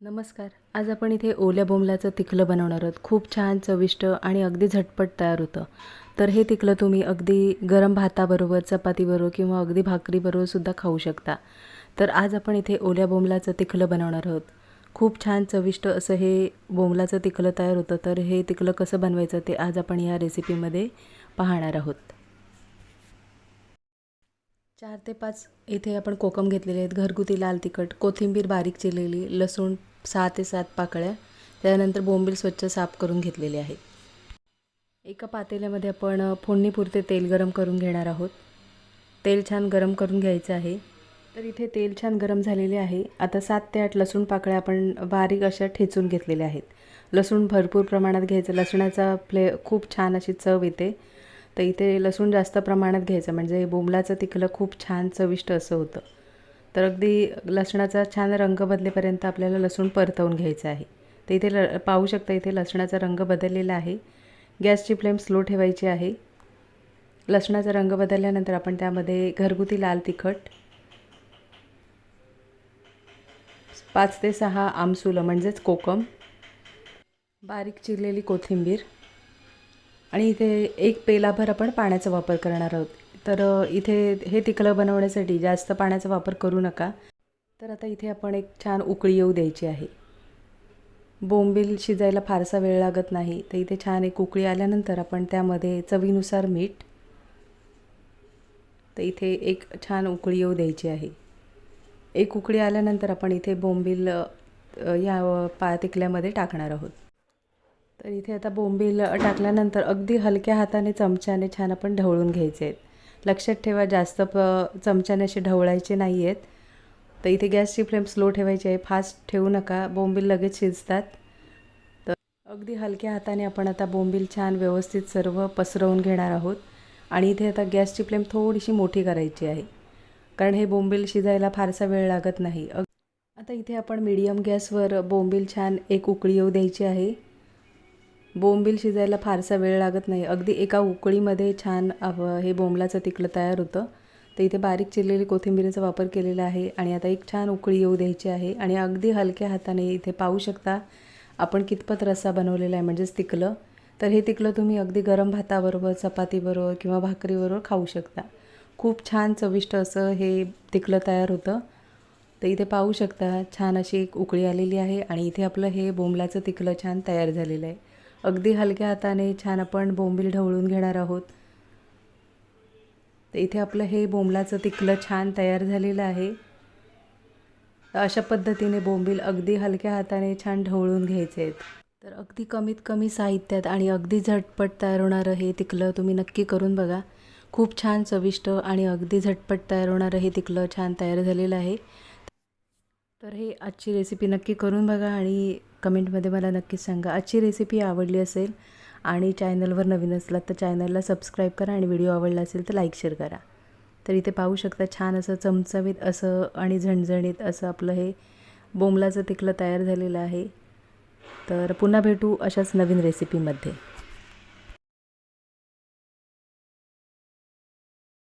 नमस्कार. आज आपण इथे ओल्या बोंबलाचं तिखलं बनवणार आहोत. खूप छान चविष्ट आणि अगदी झटपट तयार होतं. तर हे तिखलं तुम्ही अगदी गरम भाताबरोबर चपातीबरोबर किंवा अगदी भाकरीबरोबर सुद्धा खाऊ शकता. तर आज आपण इथे ओल्या बोंबलाचं तिखलं बनवणार आहोत. खूप छान चविष्ट असं हे बोंबलाचं तिखलं तयार होतं. तर हे तिखलं कसं बनवायचं ते आज आपण या रेसिपीमध्ये पाहणार आहोत. चार ते पाच इथे आपण कोकम घेतलेले आहेत. घरगुती लाल तिखट कोथिंबीर बारीक चिरलेली लसूण सहा ते सात पाकळ्या. त्यानंतर बोंबील स्वच्छ साफ करून घेतलेले आहे. एका पातेल्यामध्ये आपण फोडणीपुरते तेल गरम करून घेणार आहोत. तेल छान गरम करून घ्यायचं आहे. तर इथे तेल छान गरम झालेले आहे. आता सात ते आठ लसूण पाकळ्या आपण बारीक अशा ठेचून घेतलेल्या आहेत. लसूण भरपूर प्रमाणात घ्यायचं. लसणाचा फ्ले खूप छान अशी चव येते. तर इथे लसूण जास्त प्रमाणात घ्यायचं. म्हणजे बोंबलाचं तिखलं खूप छान चविष्ट असं होतं. तर अगदी लसणाचा छान रंग बदलेपर्यंत आपल्याला लसूण परतवून घ्यायचं आहे. तर इथे ल पाहू शकता इथे लसणाचा रंग बदललेला आहे. गॅसची फ्लेम स्लो ठेवायची आहे. लसणाचा रंग बदलल्यानंतर आपण त्यामध्ये घरगुती लाल तिखट पाच ते सहा आमसुलं म्हणजेच कोकम बारीक चिरलेली कोथिंबीर आणि इथे एक पेलाभर आपण पाण्याचा वापर करणार आहोत. तर इथे हे तिकलं बनवण्यासाठी जास्त पाण्याचा वापर करू नका. तर आता इथे आपण एक छान उकळी येऊ द्यायची आहे. बोंबील शिजायला फारसा वेळ लागत नाही. तर इथे छान एक उकळी आल्यानंतर आपण त्यामध्ये चवीनुसार मीठ तर इथे एक छान उकळी येऊ द्यायची आहे. एक उकळी आल्यानंतर आपण इथे बोंबील या पा तिकल्यामध्ये टाकणार आहोत. तर इथे आता बोंबील टाकल्यानंतर अगदी हलक्या हाताने चमच्याने छान आपण ढवळून घ्यायचे आहेत. लक्षात ठेवा जास्त प चमच्याने असे ढवळायचे नाही आहेत तर इथे गॅसची फ्लेम स्लो ठेवायची आहे. फास्ट ठेवू नका. बोंबील लगेच शिजतात. तर अगदी हलक्या हाताने आपण आता बोंबील छान व्यवस्थित सर्व पसरवून घेणार आहोत. आणि इथे आता गॅसची फ्लेम थोडीशी मोठी करायची आहे. कारण हे बोंबील शिजायला फारसा वेळ लागत नाही. अग आता इथे आपण मीडियम गॅसवर बोंबील छान एक उकळी येऊ द्यायची आहे. बोंबील शिजायला फारसा वेळ लागत नाही. अगदी एका उकळीमध्ये छान हे बोंबलाचं तिकलं तयार होतं. तर इथे बारीक चिरलेली कोथिंबीरीचा वापर केलेला आहे आणि आता एक छान उकळी येऊ द्यायची आहे आणि अगदी हलक्या हाताने इथे पाहू शकता आपण कितपत रस्सा बनवलेला आहे म्हणजेच तिकलं तर हे तिकलं तुम्ही अगदी गरम भाताबरोबर चपातीबरोबर किंवा भाकरीबरोबर खाऊ शकता. खूप छान चविष्ट असं हे तिकलं तयार होतं. तर इथे पाहू शकता छान अशी एक उकळी आलेली आहे आणि इथे आपलं हे बोंबलाचं तिकलं छान तयार झालेलं आहे. अगदी हलक्या हाताने छान आपण बोंबील ढवळून घेणार आहोत. तर इथे आपलं हे बोंबलाचं तिकलं छान तयार झालेलं आहे. अशा पद्धतीने बोंबील अगदी हलक्या हाताने छान ढवळून घ्यायचे आहेत. तर अगदी कमीत कमी साहित्यात आणि अगदी झटपट तयार होणारं हे तिकलं तुम्ही नक्की करून बघा. खूप छान चविष्ट आणि अगदी झटपट तयार होणारं हे तिकलं छान तयार झालेलं आहे. तर हे आजची रेसिपी नक्की करून बघा आणि कमेंटमध्ये मला नक्कीच सांगा. आजची रेसिपी आवडली असेल आणि चॅनलवर नवीन असलात तर चॅनलला सबस्क्राईब करा आणि व्हिडिओ आवडला असेल तर लाईक शेअर करा. तर इथे पाहू शकता छान असं चमचमीत असं आणि झणझणीत असं आपलं हे बोंबलाचं तिकलं तयार झालेलं आहे. तर पुन्हा भेटू अशाच नवीन रेसिपीमध्ये